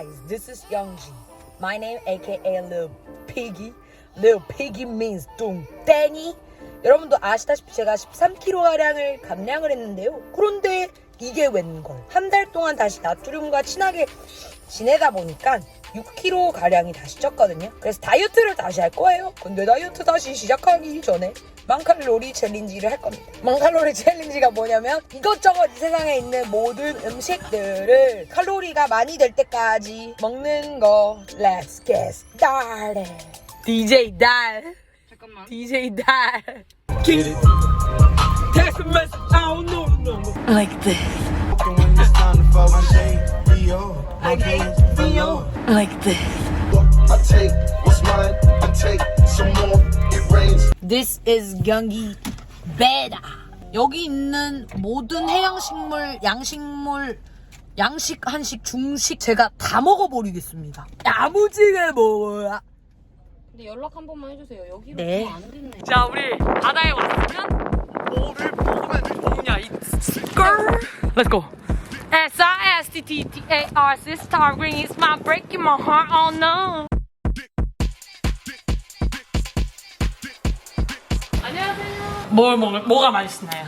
guys, this is Youngji. My name aka Lil Piggy. Lil Piggy means 뚱땡이. 여러분도 아시다시피 제가 13kg 가량을 감량을 했는데요. 그런데 이게 웬걸? 한 달 동안 다시 나트륨과 친하게 지내다 보니까 6kg 가량이 다시 쪘거든요. 그래서 다이어트를 다시 할 거예요. 근데 다이어트 다시 시작하기 전에 만칼로리 챌린지를 할 겁니다. 만칼로리 챌린지가 뭐냐면 이것저것 이 세상에 있는 모든 음식들을 칼로리가 많이 될 때까지 먹는 거. Let's get started. DJ 달. 잠깐만. DJ 달. Text message. I don't know the number. Like this, like this. I take what's mine, I take some more. This is 경기 베다. 여기 있는 모든 해양식물, 양식물, 양식, 한식, 중식 제가 다 먹어버리겠습니다. 야무지게 먹어야. 근데 연락 한 번만 해주세요. 여기로 네. 좀안 됐네. 자, 우리 바다에 왔으면 뭐를 먹으면 좋냐 이 스컬. Let's go. S I S T T T A R Star Green is my breaking my heart. Oh no. 뭘 먹을 뭐가 맛있나요?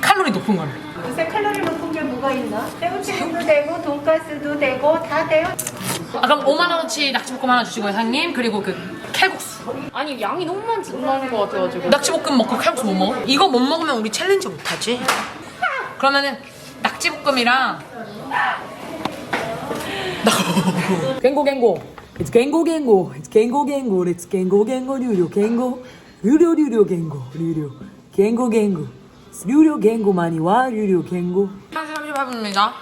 칼로리 높은 걸. 요새 칼로리 높은 게 뭐가 있나? 새우튀김도 되고 돈가스도 되고 다 돼요. 아, 그럼 5만 원어치 낙지볶음 하나 주시고요, 사장님. 그리고 그 칼국수. 아니 양이 너무 많지 많은 것 같아가지고. 낙지볶음 먹고 칼국수 못 먹어? 이거 못 먹으면 우리 챌린지 못 하지. 그러면은 낙지볶음이랑 갱고 갱고. It's 갱고 갱고. It's 갱고 갱고. It's 갱고 갱고 류료 갱고. 류료 류료 갱고 류료. 갱고 갱고. 류료 갱고 많이 와 류료 갱고. 38분입니다.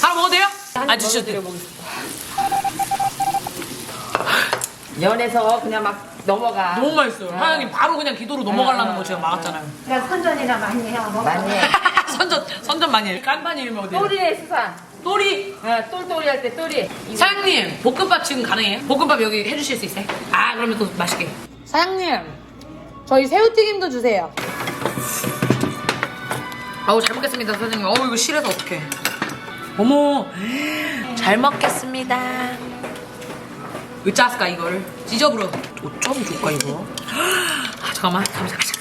하나 먹어도 돼요? 아 주셔도 돼요. 연에서 그냥 막 넘어가. 너무 맛있어요. 사장님 바로 그냥 기도로 넘어가려는 거 제가 막았잖아요. 그냥 선전이나 많이 해요. 많이 해. 선전 선전 많이 해. 깐판 이름이 어디예요? 또리의 수산. 또리. 어, 똘똘이 할 때 또리. 사장님 볶음밥 지금 가능해요? 볶음밥 여기 해주실 수 있어요? 아 그러면 또 맛있게. 사장님 저희 새우튀김도 주세요. 아우 잘 먹겠습니다 사장님. 어우 이거 실해서 어떡해. 어머 잘 먹겠습니다. 으짜스까 이거를 찢어버려. 어쩜 줄까 이거? 아, 잠깐만 잠깐만 잠깐만.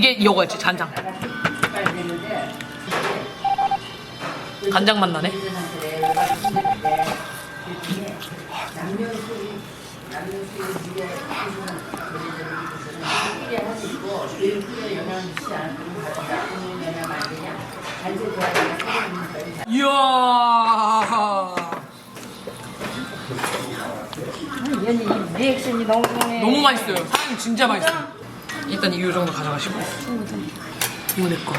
이게 이거였지 간장. 간장 맛 나네. 이야. 이 리액션이 너무 좋네. 너무 맛있어요. 사장님 진짜 맛있어요. 일단 이 정도 가져가시고. 이거 내 거.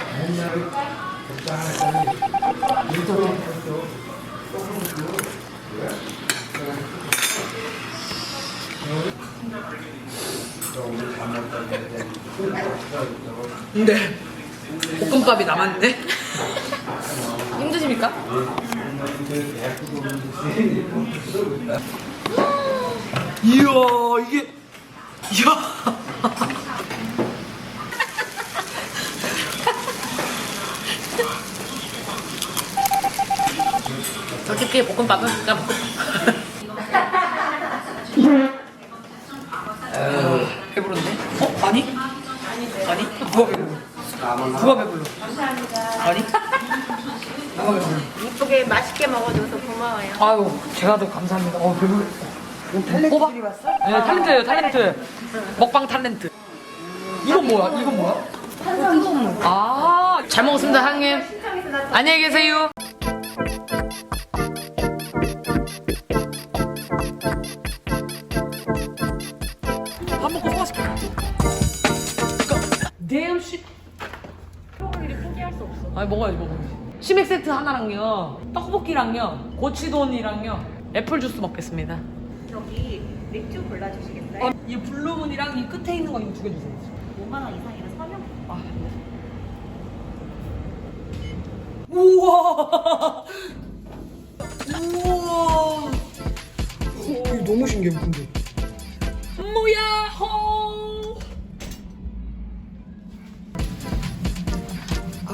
근데 볶음밥이 남았는데? 힘드십니까? 이야 이게 이야 솔직히 볶음밥은 볶음밥 어, 배부른데? 어? 아니? 아니? 누가 배불러? 누가 배불러? 아니? 누가 배불러? 이쁘게 맛있게 먹어줘서 고마워요. 아유 제가 더 감사합니다 어 배불러 탤런트 왔어? 네 탤런트예요 탤런트 먹방 탤런트 이건 뭐야? 이건 뭐야? 아잘 먹었습니다 사장님 안녕히 계세요 없어. 아니 먹어야지 먹어야지 치맥 세트 하나랑요 떡볶이랑요 고치돈이랑요 애플 주스 먹겠습니다 여기 맥주 골라주시겠어요? 아, 이 블루문이랑 이 끝에 있는 거 이거 두 개 주세요. 5만 원 이상이라 서명. 아, 네. 우와! 우와! 이거 너무 신기해, 근데. 뭐야, 호!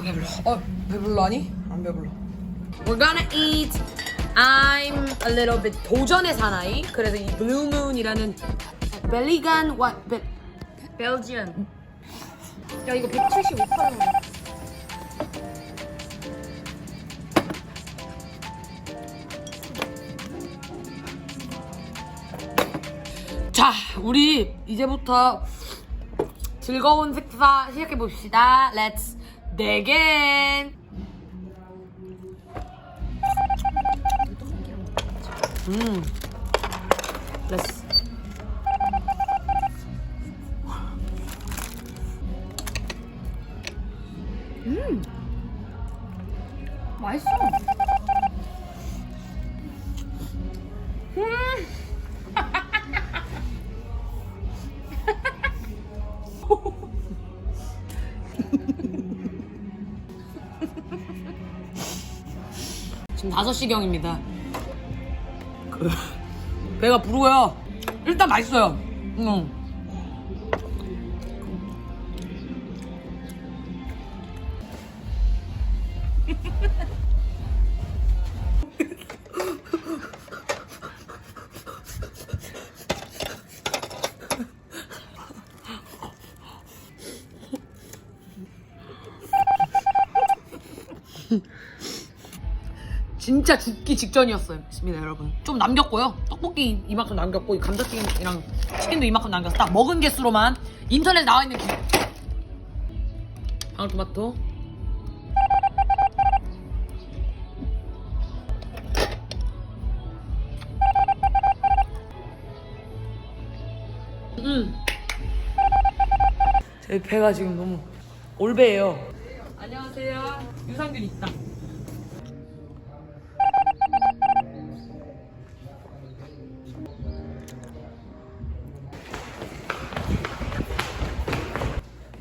배불러. 어, 배불러 하니? 안 배불러. We're gonna eat. I'm a little bit 도전의 사나이. 그래서 이 Blue Moon이라는 벨리간 what? 벨, 벨지안. 야 이거 175칼로리. 자, 우리 이제부터 즐거운 식사 시작해 봅시다. Let's begin. 음, Let's. 맛있어. 5시경입니다. 그, 배가 부르고요. 일단 맛있어요. 음. 진짜 죽기 직전이었습니다, 여러분. 좀 남겼고요. 떡볶이 이만큼 남겼고, 이 감자튀김이랑 치킨도 이만큼 남겼어. 딱 먹은 개수로만 인터넷 나와 있는 기... 방울토마토. 음. 제 배가 지금 너무 올배예요. 안녕하세요. 유산균 있다.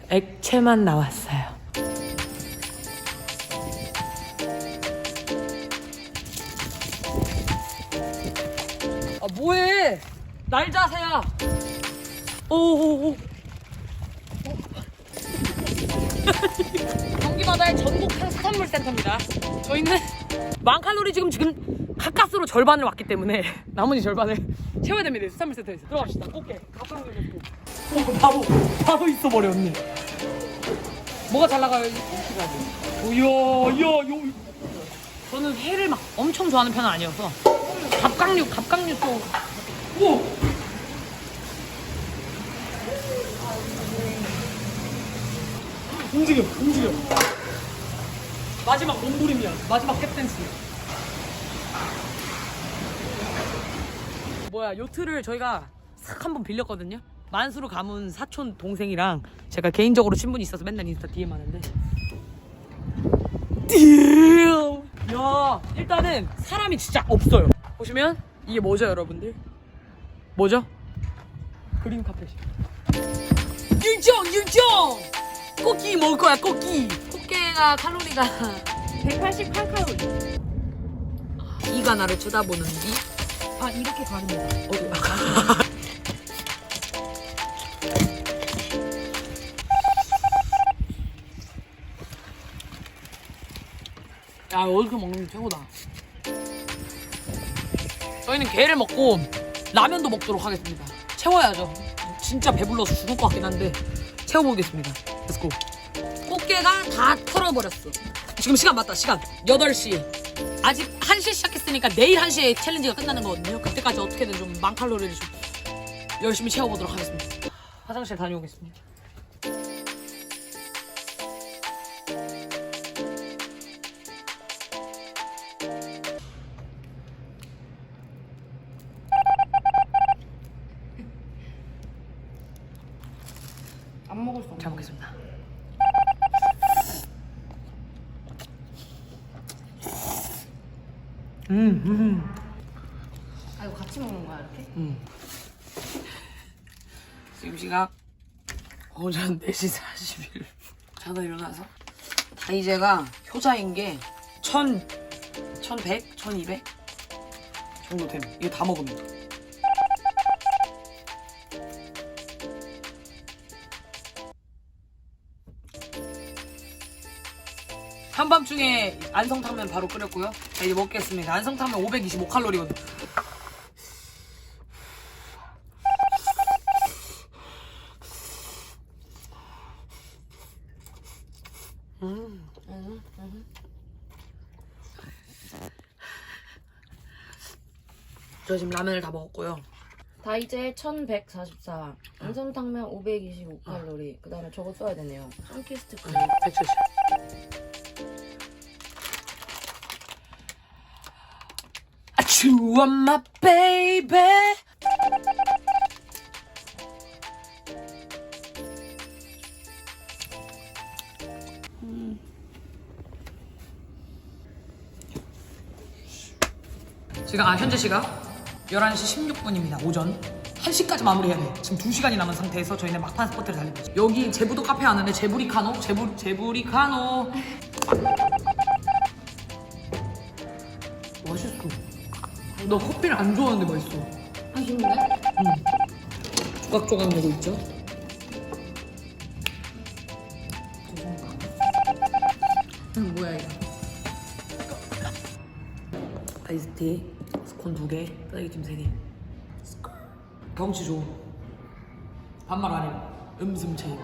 액체만 나왔어요. 아 뭐해? 날 자세야. 오오오. 경기 바다의 전국 수산물 센터입니다. 저희는 만 칼로리 지금 지금 가까스로 절반을 왔기 때문에 나머지 절반을 채워야 됩니다. 수산물 센터에서 들어갑시다. 꽃게. 가까운. 어, 바로 바로 있어 버려 언니. 뭐가 잘 나가요? 이야, 이야, 요. 저는 회를 막 엄청 좋아하는 편은 아니어서 갑각류, 갑각류 또. 오. 움직여, 움직여. 마지막 몸부림이야. 마지막 탭댄스. 뭐야, 요트를 저희가 싹 한번 빌렸거든요. 만수르 가문 사촌 동생이랑 제가 개인적으로 친분이 있어서 맨날 인스타 DM 하는데. 야, 일단은 사람이 진짜 없어요. 보시면 이게 뭐죠, 여러분들? 뭐죠? 그린 카펫이. 윤정, 윤정! 꽃기 먹을 거야, 꽃기. 꽃게가 칼로리가 188칼로리. 이가 나를 쳐다보는 이. 아 이렇게 가립니다. 어디? 야, 어디서 먹는 게 최고다. 저희는 게를 먹고 라면도 먹도록 하겠습니다. 채워야죠. 진짜 배불러서 죽을 것 같긴 한데 채워보겠습니다. 렛츠고. 꽃게가 다 털어버렸어. 지금 시간 맞다, 시간. 8시. 아직 1시 시작했으니까 내일 1시에 챌린지가 끝나는 거거든요. 그때까지 어떻게든 좀 만칼로리를 좀 열심히 채워보도록 하겠습니다. 화장실 다녀오겠습니다. 안 먹을 수 없어. 잘 먹겠습니다. 음, 음, 아 이거 같이 먹는 거야 이렇게? 음. 지금 시각 오전 4시 40일. 자다 일어나서 다이제가 효자인 게 1000, 1100, 1200 정도 됨. 이거 다 먹으면. 한밤중에 안성탕면 바로 끓였고요. 자, 이제 먹겠습니다. 안성탕면 525칼로리거든. 저 지금 라면을 다 먹었고요. 다 이제 1144. 안성탕면 525칼로리. 그 다음에 저거 써야 되네요. 썬키스트 플레이. 170. 아츄, 엄마 베이베. 지금 아 현재 시각 11시 16분입니다. 오전 1시까지 마무리해야 돼. 지금 2시간이 남은 상태에서 저희는 막판 스포트를 달리고 있어요. 여기 제부도 카페 왔는데 제부리카노? 제부, 제부리카노 너 커피를 안 좋아하는데 맛있어. 맛있는데? 조각조각 내고 있죠? 음, 뭐야 이거? 아이스티 스콘 두 개, 딸기찜 세 개. 경치 좋음. 반말 안 해. 음슴체.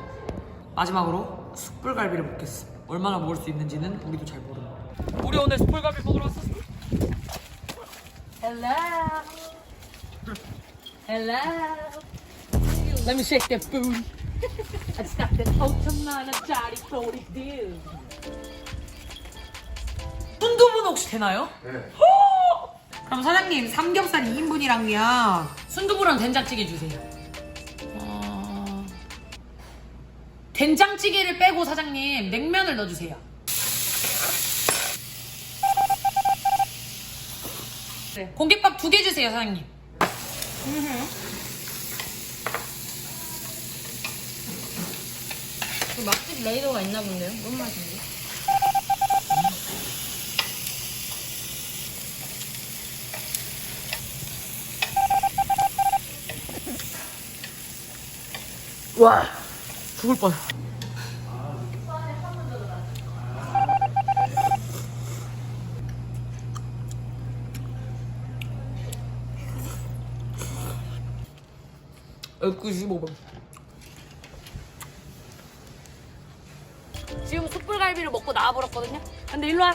마지막으로 숯불갈비를 먹겠어. 얼마나 먹을 수 있는지는 우리도 잘 모르는. 우리 오늘 숯불갈비 먹으러 왔었어. Hello. Hello. Let me shake that food. I just got this Pokemon of Jolly 40 dude. 순두부는 혹시 되나요? 네. 그럼 사장님 삼겹살 2인분이랑요 순두부랑 된장찌개 주세요. 어... 된장찌개를 빼고 사장님 냉면을 넣어주세요. 네. 공깃밥 두 개 주세요 사장님. 그 맛집 레이더가 있나 본데요? 뭔 맛인지? 와 죽을 뻔. 95번. 지금 숯불갈비를 먹고 나와버렸거든요. 근데 일로 와.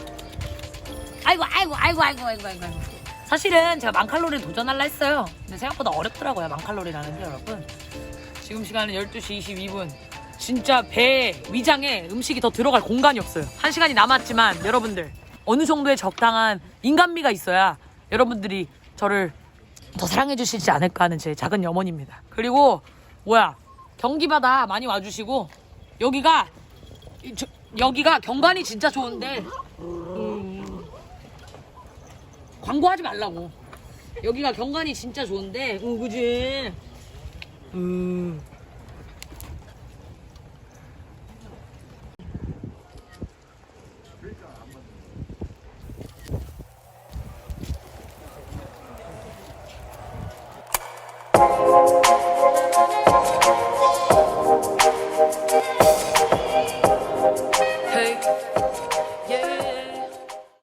아이고 아이고 아이고 아이고 아이고 아이고. 사실은 제가 만칼로리 도전할라 했어요. 근데 생각보다 어렵더라고요 만칼로리라는 게 여러분. 지금 시간은 12시 22분. 진짜 배 위장에 음식이 더 들어갈 공간이 없어요. 한 시간이 남았지만 여러분들 어느 정도의 적당한 인간미가 있어야 여러분들이 저를 더 사랑해 주시지 않을까 하는 제 작은 염원입니다. 그리고 뭐야 경기 바다 많이 와주시고 여기가 이- 저- 여기가 경관이 진짜 좋은데 음, 광고하지 말라고. 여기가 경관이 진짜 좋은데, 응, 그지? 음,